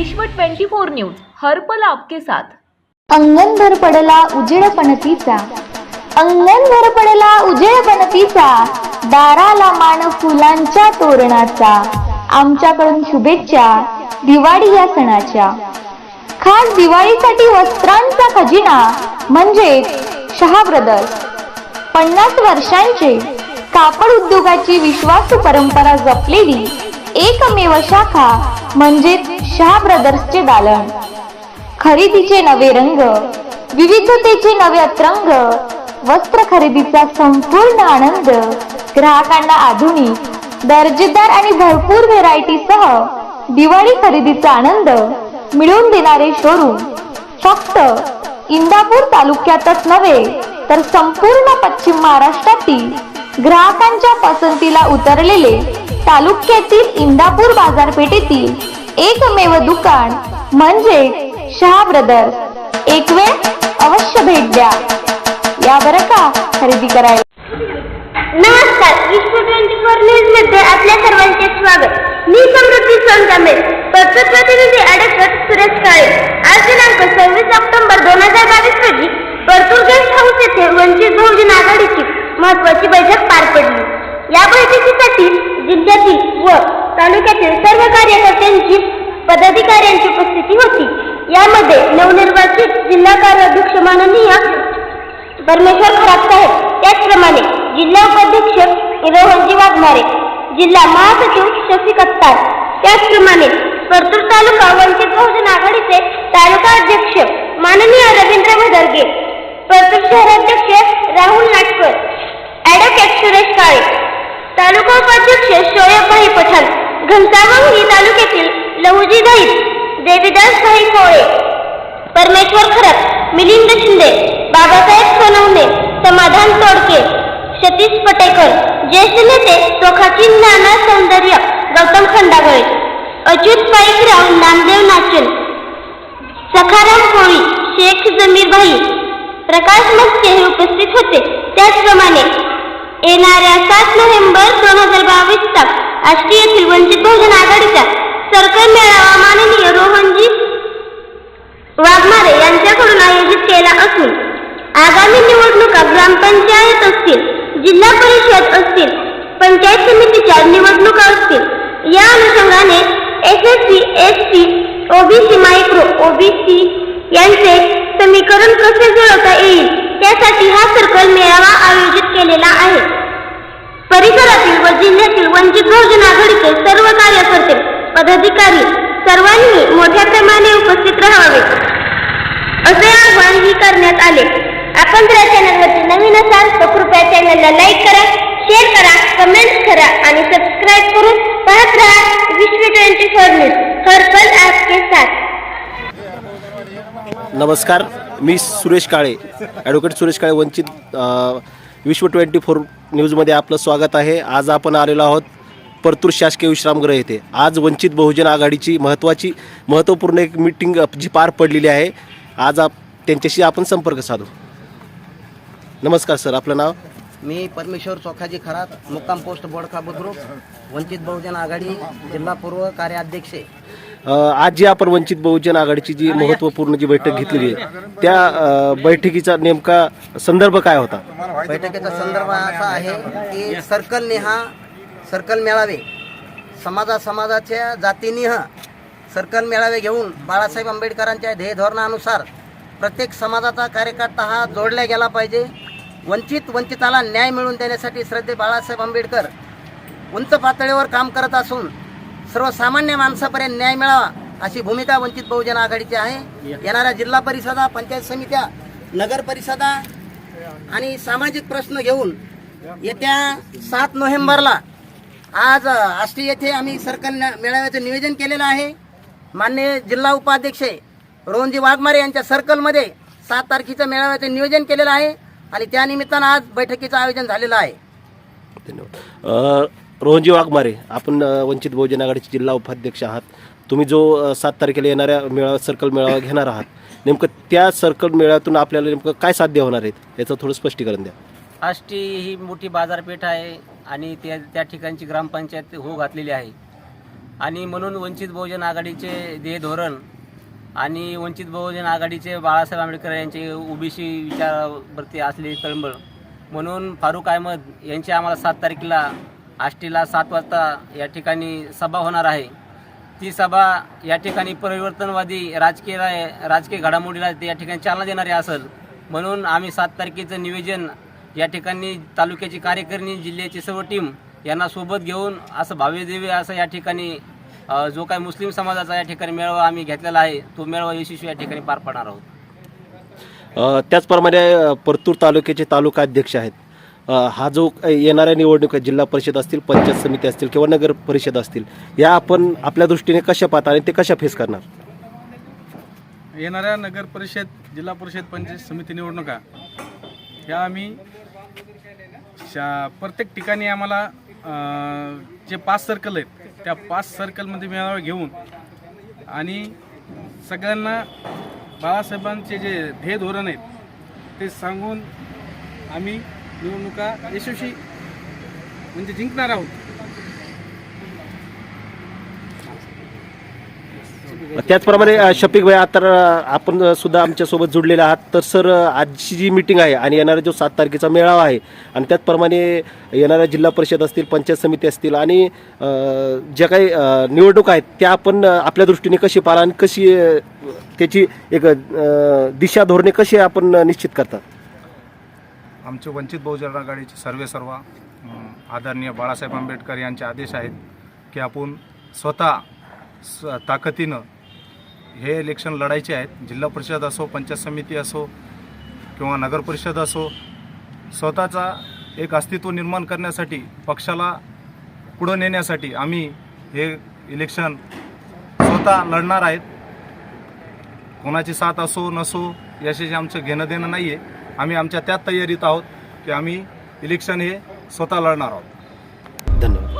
विश्व 24 न्यूज हर्पल आपके साथ. अंगण भर पडला उजेड पणतीचा. अंगण भर पडला उजेड पणतीचा. दाराला मान फुलांच्या तोरणाचा. आमच्याकडून शुभेच्छा दिवाळी या सणाच्या. खास दिवाळीसाठी वस्त्रांचा खजिना म्हणजे शहा ब्रदर्स. पन्नास वर्षांचे कापड उद्योगाची विश्वासू परंपरा जपलेली एकमेव शाखा म्हणजे शहा ब्रदर्सचे दालन. खरेदीचे नवे रंग विविधतेचे नवे अत्रंग वस्त्र खरेदीचा संपूर्ण आनंद ग्राहकांना आधुनिक दर्जेदार आणि भरपूर व्हेरायटी सह दिवाळी खरेदीचा आनंद मिळवून देणारे शोरूम फक्त इंदापूर तालुक्यातच नव्हे तर संपूर्ण पश्चिम महाराष्ट्रातील ग्राहकांच्या पसंतीला उतरलेले तालुक्यातील इंदापूर बाजारपेठेतील एकमेव दुकान म्हणजे शहा ब्रदर्स. एक वेळ अवश्य भेट द्या. या बरं का खरेदी करायला? नमस्कार विश्व ट्वेंटी फोर न्यूजमध्ये आपल्या सर्वांचे स्वागत. मी समृद्धी सोनकांबे पत्र प्रतिनिधी अडकत सुरेश काळे. आज दिनांक सव्वीस ऑक्टोबर दोन हजार बावीस रोजी परतूर गेस्ट हाऊस येथे वंचित बहुजन आघाडीची महत्वाची बैठक पार पडली. या बैठकीसाठी जिल्ह्यातील व तालुक्यातील सर्व कार्यकर्त्यांची पदाधिकाऱ्यांची उपस्थिती होती. यामध्ये नवनिर्वाचित जिल्हा कार्याध्यक्ष माननीय परमेश्वर खराब साहेब त्याचप्रमाणे जिल्हा उपाध्यक्ष रोहनजी वाघमारे जिल्हा महासचिव शफिक कत्तार त्याचप्रमाणे परतूर तालुका वंचित बहुजन आघाडीचे तालुका अध्यक्ष माननीय रवींद्र भदरगे परतूर शहराध्यक्ष राहुल नाटकर ॲडव्होकेट सुरेश काळे तालुका उपाध्यक्ष शोएबभाई पठाण घनसावंगी तालुक्यातील लहुजी धाईत देवीदास भाई कोळे परमेश्वर खरप मिलिंद शिंदे बाबासाहेब सोनवणे समाधान तोडके सतीश पटेकर ज्येष्ठ नेते चोखाची नाना सौंदर्य गौतम खंडागळे अच्युत पाईकराव नामदेव नाचन सखाराम कोळी शेख जमीर भाई प्रकाश मस्के हे उपस्थित होते. त्याचप्रमाणे येणाऱ्या सात नोव्हेंबर राष्ट्रीय येथील वंचित बहुजन आघाडीच्या सर्कल मेळावा माननीय रोहनजी वाघमारे यांच्याकडून आयोजित केला असून आगामी निवडणुका ग्रामपंचायत असतील जिल्हा परिषद असतील पंचायत समितीच्या निवडणुका असतील या अनुषंगाने S S C S T OBC micro OBC यांचे समीकरण कसे जुळवता येईल त्यासाठी हा सर्कल मेळावा आयोजित केलेला आहे. परिसरातील व जिल्ह्यातील वंचित बहुजन आघाडीचे सर्व कार्यकर्ते पदाधिकारी सर्वांनी मोठ्या प्रमाणे उपस्थित राहावे. असे आवाहन ही करण्यात आले. आपण जर चॅनलवरती नवीन असाल तर कृपया चॅनलला लाईक करा शेअर करा कमेंट करा आणि सबस्क्राईब करून पाहत राहा विश्व ट्वेंटी फोर न्यूज. हर्पल ॲप के साथ. नमस्कार मी Suresh Kale advocate Suresh Kale Vanchit Vishwa twenty four न्यूजमध्ये आपलं स्वागत आहे. आज आपण आलेलो आहोत परतूर शासकीय विश्रामगृह येथे. आज वंचित बहुजन आघाडीची महत्त्वाची महत्त्वपूर्ण एक मीटिंग जी पार पडलेली आहे. आज आप त्यांच्याशी आपण संपर्क साधू. नमस्कार सर आपलं नाव? मी परमेश्वर चोखाजी खरात मुक्काम पोस्ट बोडखा बुद्रुक वंचित बहुजन आघाडी जिल्हा पूर्व कार्याध्यक्ष. आज जी आपण वंचित बहुजन आघाडीची जी महत्त्वपूर्ण जी बैठक घेतलेली आहे त्या अ, बैठकीचा नेमका संदर्भ काय होता? बैठकीचा संदर्भ असा आहे की सर्कल निहा सर्कल मेळावे. समाजा समाजाच्या जातीनिह सर्कल मेळावे घेऊन बाळासाहेब आंबेडकरांच्या ध्येय धोरणानुसार प्रत्येक समाजाचा कार्यकर्ता हा जोडला गेला पाहिजे. वंचित वंचिताला न्याय मिळवून देण्यासाठी श्रद्धे बाळासाहेब आंबेडकर उंच पातळीवर काम करत असून सर्वसामान्य माणसापर्यंत न्याय मिळावा अशी भूमिका वंचित बहुजन आघाडीची आहे. येणाऱ्या जिल्हा परिषदा पंचायत समित्या नगर परिषदा आणि सामाजिक प्रश्न घेऊन येत्या सात नोव्हेंबरला आज आष्टी येथे आम्ही सर्कल मेळाव्याचं नियोजन केलेलं आहे. मान्य जिल्हा उपाध्यक्ष रोहनजी वाघमारे यांच्या सर्कलमध्ये सात तारखेचं मेळाव्याचं नियोजन केलेलं आहे आणि त्या निमित्तानं आज बैठकीचं आयोजन झालेलं आहे. धन्यवाद. रोहनजी वाघमारे आपण वंचित बहुजन आघाडीचे जिल्हा उपाध्यक्ष आहात. तुम्ही जो सात तारखेला येणाऱ्या मेळावा सर्कल मेळावा घेणार आहात नेमकं त्या सर्कल मेळाव्यातून आपल्याला नेमकं काय साध्य होणार आहेत याचं थोडं स्पष्टीकरण द्या. आष्टी ही मोठी बाजारपेठ आहे आणि त्या त्या ठिकाणची ग्रामपंचायत हो घातलेली आहे. आणि म्हणून वंचित बहुजन आघाडीचे ध्येय धोरण आणि वंचित बहुजन आघाडीचे बाळासाहेब आंबेडकर यांचे ओबीसी विचारावरती असलेली तळमळ. म्हणून फारूक अहमद यांची आम्हाला सात तारखेला आष्टीला सात वाजता या ठिकाणी सभा होणार आहे. ती सभा या ठिकाणी परिवर्तनवादी राजकीय राजकीय घडामोडीला या ठिकाणी चालना देणारी असेल. म्हणून आम्ही सात तारखेचं निवेदन या ठिकाणी तालुक्याची कार्यकारिणी जिल्ह्याची सर्व टीम यांना सोबत घेऊन असं भाव्य दिव्य असं या ठिकाणी जो काही मुस्लिम समाजाचा या ठिकाणी मेळावा आम्ही घेतलेला आहे तो मेळावा यशस्वी या ठिकाणी पार पाडणार आहोत. अ, त्याचप्रमाणे परतूर तालुक्याचे तालुका अध्यक्ष आहेत हा जो येणाऱ्या निवडणुका जिल्हा परिषद असतील पंचायत समिती असतील किंवा नगर परिषद असतील या आपण आपल्या दृष्टीने कशा पाहता आणि ते कशा फेस करणार? येणाऱ्या नगर परिषद जिल्हा परिषद पंचायत समिती निवडणुका ह्या आम्ही शा प्रत्येक ठिकाणी आम्हाला जे पाच सर्कल आहेत त्या पाच सर्कलमध्ये मेळावा घेऊन आणि सगळ्यांना बाळासाहेबांचे जे ध्येय धोरण आहेत ते सांगून आम्ही निवडणुका यशस्वी म्हणजे जिंकणार आहोत. त्याचप्रमाणे शफिक भाई आता आपण सुद्धा आमच्यासोबत जुडलेला आहात. तर सर आजची जी मिटिंग आहे आणि येणारा जो सात तारखेचा मेळावा आहे आणि त्याचप्रमाणे येणाऱ्या जिल्हा परिषद असतील पंचायत समिती असतील आणि ज्या काही निवडणूक आहेत त्या आपण आपल्या दृष्टीने कशी पाला आणि कशी त्याची एक दिशा धोरणे कशी आपण निश्चित करतात? आमचे वंचित बहुजन आघाडीचे सर्वे सर्व आदरणीय बाळासाहेब आंबेडकर यांचे आदेश आहेत की आपण स्वतः स ताकदीनं हे इलेक्शन लढायचे आहेत. जिल्हा परिषद असो पंचायत समिती असो किंवा नगरपरिषद असो स्वतःचा एक अस्तित्व निर्माण करण्यासाठी पक्षाला पुढं नेण्यासाठी आम्ही हे इलेक्शन स्वतः लढणार आहेत. कोणाची साथ असो नसो याच्याशी आमचं घेणं देणं नाही आहे आम्ही आमच्या त्यात तयारीत आहोत की आम्ही इलेक्शन हे स्वतः लढणार आहोत. धन्यवाद.